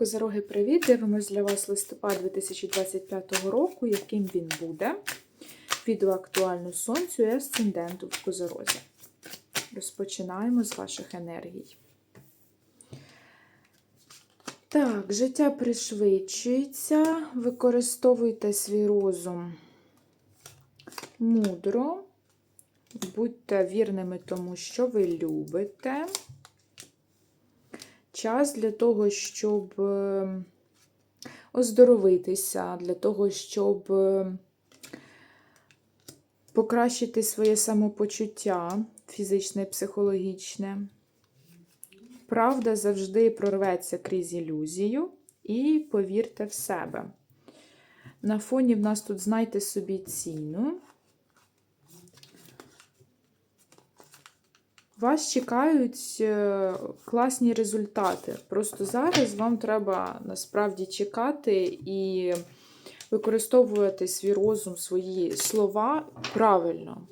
Козороги, привіт! Дивимось для вас листопад 2025 року, яким він буде. Відео актуально сонцю і асценденту в Козорозі. Розпочинаємо з ваших енергій. Так, життя пришвидшується. Використовуйте свій розум мудро. Будьте вірними тому, що ви любите. Час для того, щоб е, оздоровитися, для того, щоб е, покращити своє самопочуття фізичне і психологічне. Правда завжди прорветься крізь ілюзію і повірте в себе. На фоні в нас тут знайте собі ціну. Вас чекають е, класні результати. Просто зараз вам треба насправді чекати і використовувати свій розум, свої слова правильно.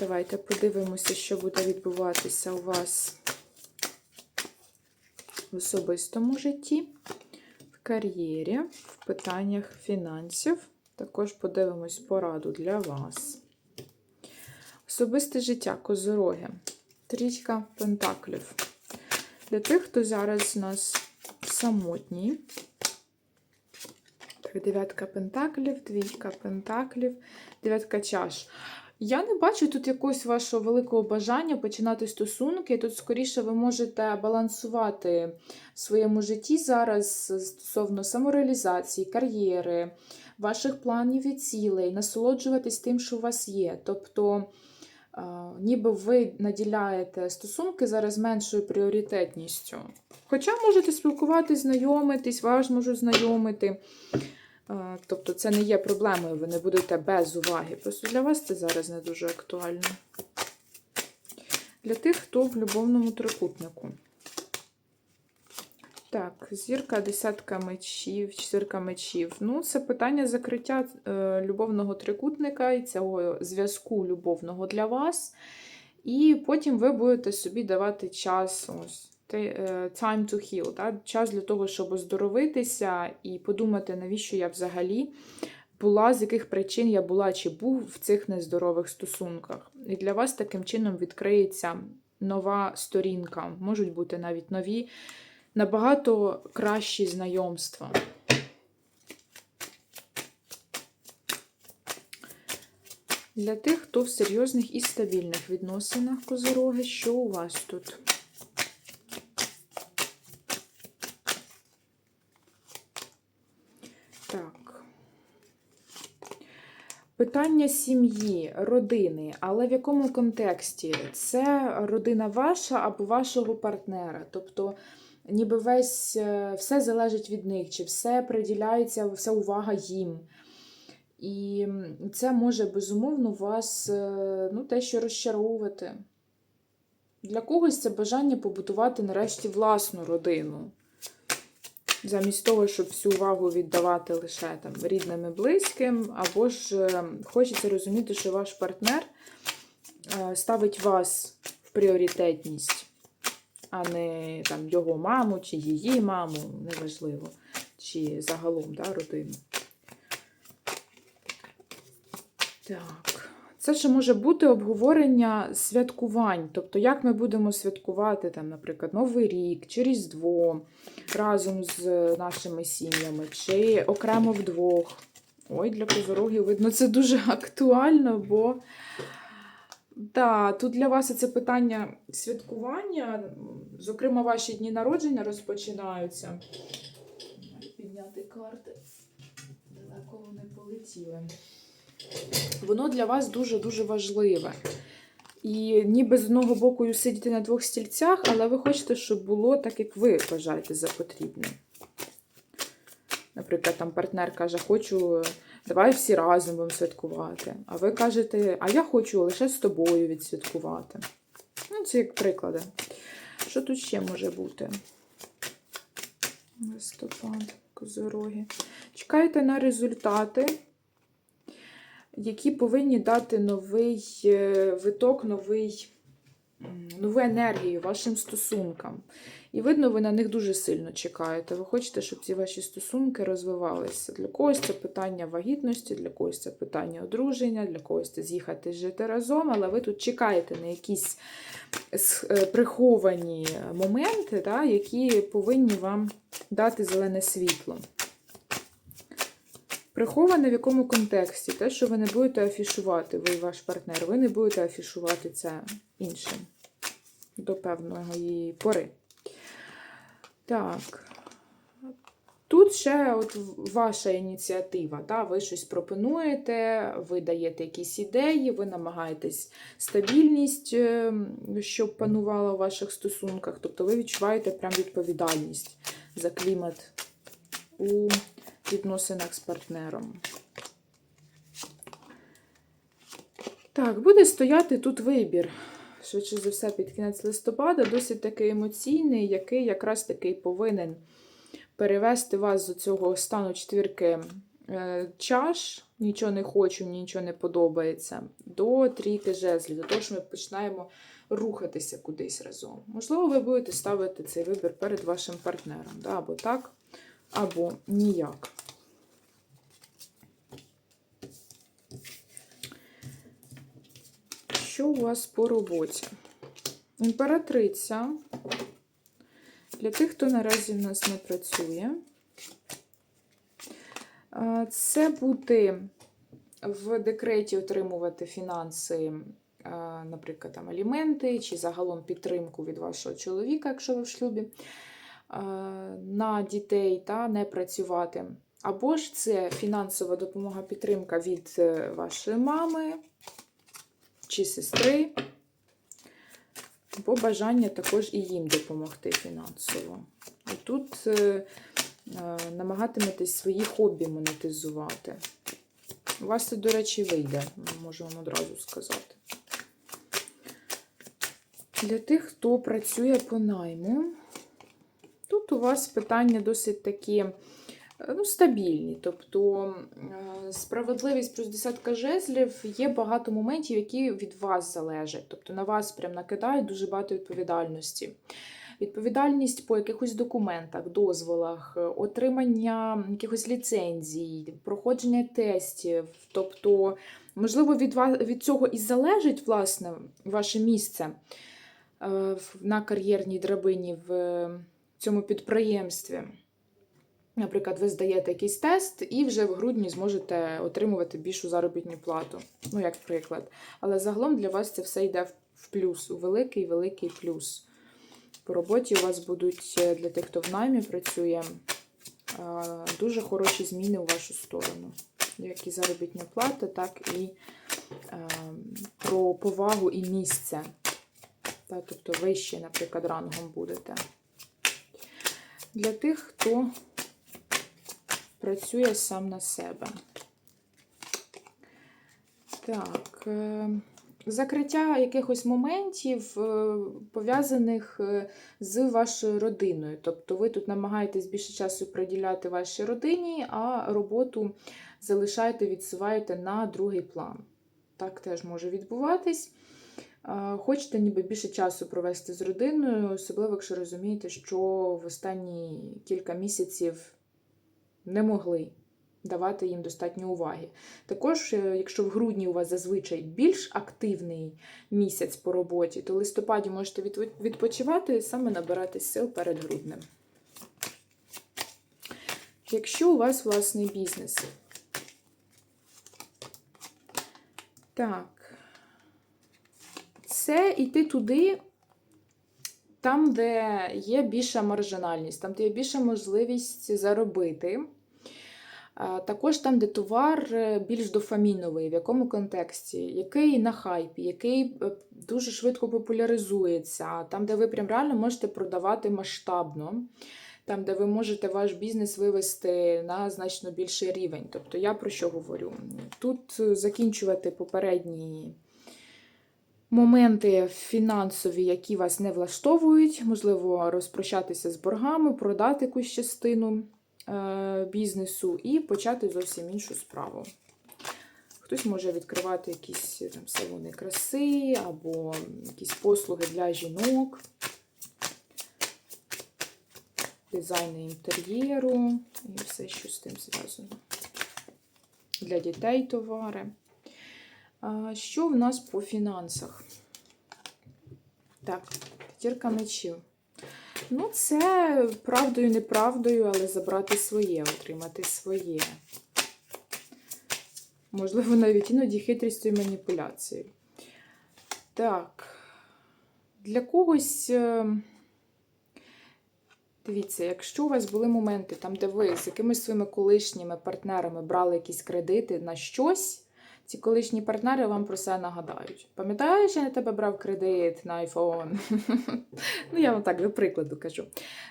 Давайте подивимося, що буде відбуватися у вас в особистому житті, в кар'єрі, в питаннях фінансів. Також подивимось пораду для вас. Особисте життя козороги. Трічка пентаклів. Для тих, хто зараз у нас самотній. Так, дев'ятка пентаклів, двійка пентаклів, дев'ятка чаш. Я не бачу тут якогось вашого великого бажання починати стосунки. Тут, скоріше, ви можете балансувати в своєму житті зараз стосовно самореалізації, кар'єри, ваших планів і цілей, насолоджуватись тим, що у вас є. Тобто, ніби ви наділяєте стосунки зараз меншою пріоритетністю. Хоча можете спілкуватись, знайомитись, вас можуть знайомити. Тобто це не є проблемою, ви не будете без уваги. Просто для вас це зараз не дуже актуально. Для тих, хто в любовному трикутнику. Так, зірка, десятка мечів, чотирка мечів. Ну, це питання закриття е, любовного трикутника і цього зв'язку любовного для вас. І потім ви будете собі давати час. ось, Time to heal, так? час для того, щоб оздоровитися і подумати, навіщо я взагалі була, з яких причин я була чи був в цих нездорових стосунках. І для вас таким чином відкриється нова сторінка. Можуть бути навіть нові набагато кращі знайомства. Для тих, хто в серйозних і стабільних відносинах козороги, що у вас тут? Так. Питання сім'ї, родини, але в якому контексті? Це родина ваша або вашого партнера. Тобто ніби весь е, все залежить від них, чи все приділяється, вся увага їм. І це може, безумовно, вас е, ну, те, що розчаровувати. Для когось це бажання побудувати нарешті власну родину. Замість того, щоб всю увагу віддавати лише там, рідним і близьким, або ж е, хочеться розуміти, що ваш партнер ставить вас в пріоритетність а не там його маму, чи її маму, неважливо, чи загалом да, родину. Так. Це ще може бути обговорення святкувань. Тобто, як ми будемо святкувати, там, наприклад, Новий рік, чи Різдво разом з нашими сім'ями, чи окремо вдвох. Ой, для козорогів, видно, це дуже актуально, бо так, тут для вас це питання святкування. Зокрема, ваші дні народження розпочинаються. Підняти карти. Далеко вони полетіли. Воно для вас дуже-дуже важливе. І ніби з одного боку сидіти на двох стільцях, але ви хочете, щоб було так, як ви вважаєте за потрібне. Наприклад, там партнер каже, хочу давай всі разом будемо святкувати. А ви кажете, а я хочу лише з тобою відсвяткувати. Ну, це як приклади. Що тут ще може бути? Листопад, козороги. Чекайте на результати, які повинні дати новий е, виток, новий нову енергію вашим стосункам. І видно, ви на них дуже сильно чекаєте. Ви хочете, щоб ці ваші стосунки розвивалися. Для когось це питання вагітності, для когось це питання одруження, для когось це з'їхати жити разом, але ви тут чекаєте на якісь е, приховані моменти, які повинні вам дати зелене світло. Приховане в якому контексті? Те, що ви не будете афішувати, ви і ваш партнер, ви не будете афішувати це іншим до певної пори. Так. Тут ще от ваша ініціатива. Да? Ви щось пропонуєте, ви даєте якісь ідеї, ви намагаєтесь стабільність, е, щоб панувала у ваших стосунках. Тобто ви відчуваєте прям відповідальність за клімат у відносинах з партнером. Так, буде стояти тут вибір. Швидше за все, під кінець листопада, досить такий емоційний, який якраз таки повинен перевести вас з цього стану четвірки е, чаш, нічого не хочу, нічого не подобається, до трійки жезлів, до того, що ми починаємо рухатися кудись разом. Можливо, ви будете ставити цей вибір перед вашим партнером, або так, або ніяк. Що у вас по роботі? Імператриця. Для тих, хто наразі в нас не працює. Це бути в декреті отримувати фінанси, наприклад, там, аліменти чи загалом підтримку від вашого чоловіка, якщо ви в шлюбі, на дітей та не працювати. Або ж це фінансова допомога, підтримка від е, вашої мами чи сестри, або бажання також і їм допомогти фінансово. І тут е, е, намагатиметесь свої хобі монетизувати. У вас це, до речі, вийде, можу вам одразу сказати. Для тих, хто працює по найму, тут у вас питання досить такі ну, стабільні. Тобто е, справедливість плюс десятка жезлів є багато моментів, які від вас залежать. Тобто на вас прям накидають дуже багато відповідальності. Відповідальність по якихось документах, дозволах, е, отримання якихось ліцензій, проходження тестів. Тобто, можливо, від, вас, від цього і залежить власне ваше місце е, на кар'єрній драбині в е, цьому підприємстві. Наприклад, ви здаєте якийсь тест і вже в грудні зможете отримувати більшу заробітну плату. Ну, як приклад. Але загалом для вас це все йде в- плюс, у великий великий плюс. По роботі у вас будуть е, для тих, хто в наймі працює, е, дуже хороші зміни у вашу сторону. Як і заробітня плата, так і е, про повагу і місце. Тобто вище, наприклад, рангом будете. Для тих, хто працює сам на себе. Так. е, Закриття якихось моментів, е, пов'язаних е, з вашою родиною. Тобто ви тут намагаєтесь більше часу приділяти вашій родині, а роботу залишаєте, відсуваєте на другий план. Так теж може відбуватись. Хочете ніби більше часу провести з родиною, особливо, якщо розумієте, що в останні кілька місяців не могли давати їм достатньо уваги. Також, е, якщо в грудні у вас зазвичай більш активний місяць по роботі, то в листопаді можете відпочивати і саме набирати сил перед груднем. Якщо у вас власний бізнес. Так. Це йти туди, там, де є більша маржинальність, там, де є більша можливість заробити. Також там, де товар е, більш дофаміновий, в якому контексті, який на хайпі, який е, дуже швидко популяризується, там, де ви прям реально можете продавати масштабно, там, де ви можете ваш бізнес вивести на значно більший рівень. Тобто я про що говорю? Тут е, закінчувати попередні моменти фінансові, які вас не влаштовують, можливо, розпрощатися з боргами, продати якусь частину е, бізнесу і почати зовсім іншу справу. Хтось може відкривати якісь е, там салони краси або якісь послуги для жінок, дизайни інтер'єру і все, що з тим зв'язано. Для дітей товари. Що в нас по фінансах? Так, п'ятірка мечів. Ну, це правдою, неправдою, але забрати своє, отримати своє. Можливо, навіть іноді хитрістю і маніпуляцією. Так. Для когось. е, Дивіться, якщо у вас були моменти, там, де ви з якимись своїми колишніми партнерами брали якісь кредити на щось, ці колишні партнери вам про це нагадають. Пам'ятаєш, я на тебе брав кредит на iPhone? ну, я вам так до прикладу кажу.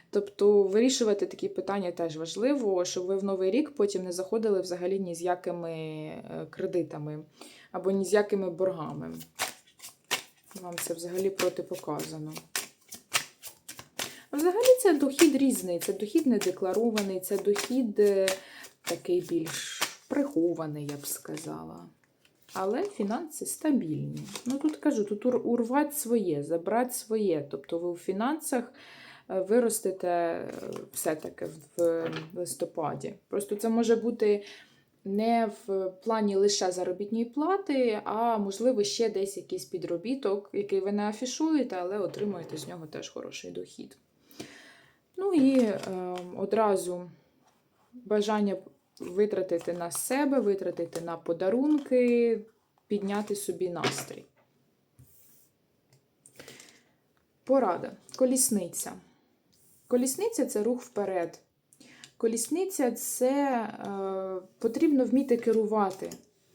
Тобто вирішувати такі питання теж важливо, щоб ви в новий рік потім не заходили взагалі ні з якими е, кредитами або ні з якими боргами. Вам це взагалі протипоказано. Взагалі це дохід різний, це дохід недекларований, це дохід е, такий більш прихований, я б сказала. Але фінанси стабільні. Ну тут кажу, тут урвати своє, забрати своє. Тобто ви у фінансах е, виростете е, все-таки в листопаді. Просто це може бути не в плані лише заробітної плати, а можливо ще десь якийсь підробіток, який ви не афішуєте, але отримуєте з нього теж хороший дохід. Ну і е, одразу бажання витратити на себе, витратити на подарунки, підняти собі настрій. Порада. Колісниця. Колісниця це рух вперед. Колісниця це е, потрібно вміти керувати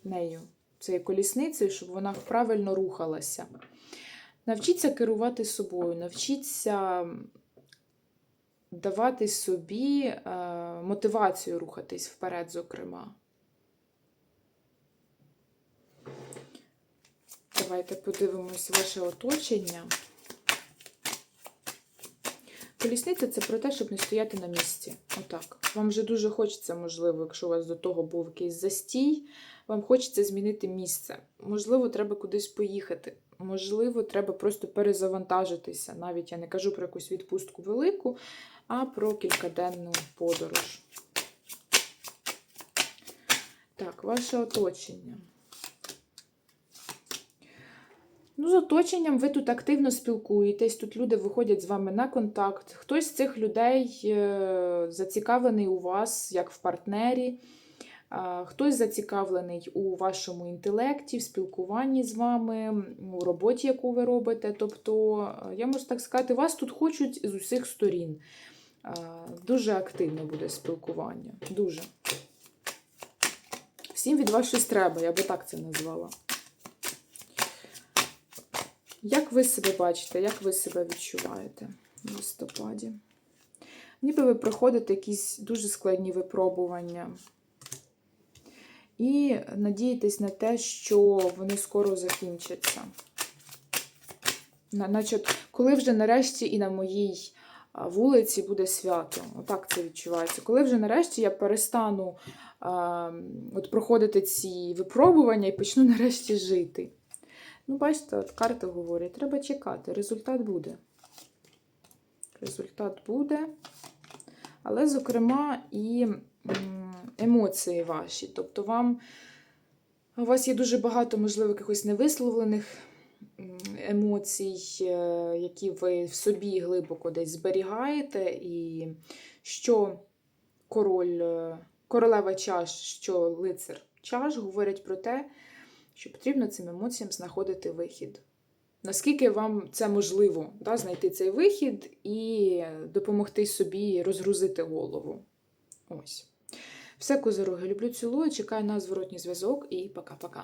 нею, цією колісницею, щоб вона правильно рухалася. Навчіться керувати собою, навчіться давати собі е, мотивацію рухатись вперед, зокрема. Давайте подивимось ваше оточення. Колісниця це про те, щоб не стояти на місці. Отак. Вам вже дуже хочеться, можливо, якщо у вас до того був якийсь застій, вам хочеться змінити місце. Можливо, треба кудись поїхати. Можливо, треба просто перезавантажитися. Навіть я не кажу про якусь відпустку велику, а про кількаденну подорож. Так, ваше оточення. Ну, з оточенням ви тут активно спілкуєтесь, тут люди виходять з вами на контакт. Хтось з цих людей е, зацікавлений у вас як в партнері, хтось зацікавлений у вашому інтелекті, в спілкуванні з вами, у роботі, яку ви робите. Тобто, е, я можу так сказати, вас тут хочуть з усіх сторін. Дуже активне буде спілкування. Дуже. Всім від вас щось треба, я би так це назвала. Як ви себе бачите, як ви себе відчуваєте в листопаді? Ніби ви проходите якісь дуже складні випробування. І надієтесь на те, що вони скоро закінчаться. На- Наче, коли вже нарешті і на моїй вулиці буде свято. Отак це відчувається. Коли вже нарешті я перестану а, от проходити ці випробування і почну нарешті жити. Ну, бачите, от карти говорять, треба чекати, результат буде. Результат буде. Але, зокрема, і емоції ваші. Тобто, вам у вас є дуже багато, можливо, якихось невисловлених емоцій, е, які ви в собі глибоко десь зберігаєте, і що король, е, королева чаш, що лицар чаш говорять про те, що потрібно цим емоціям знаходити вихід. Наскільки вам це можливо, да, знайти цей вихід і допомогти собі розгрузити голову. Ось. Все, козороги, люблю, цілую, чекаю на зворотній зв'язок і пока-пока.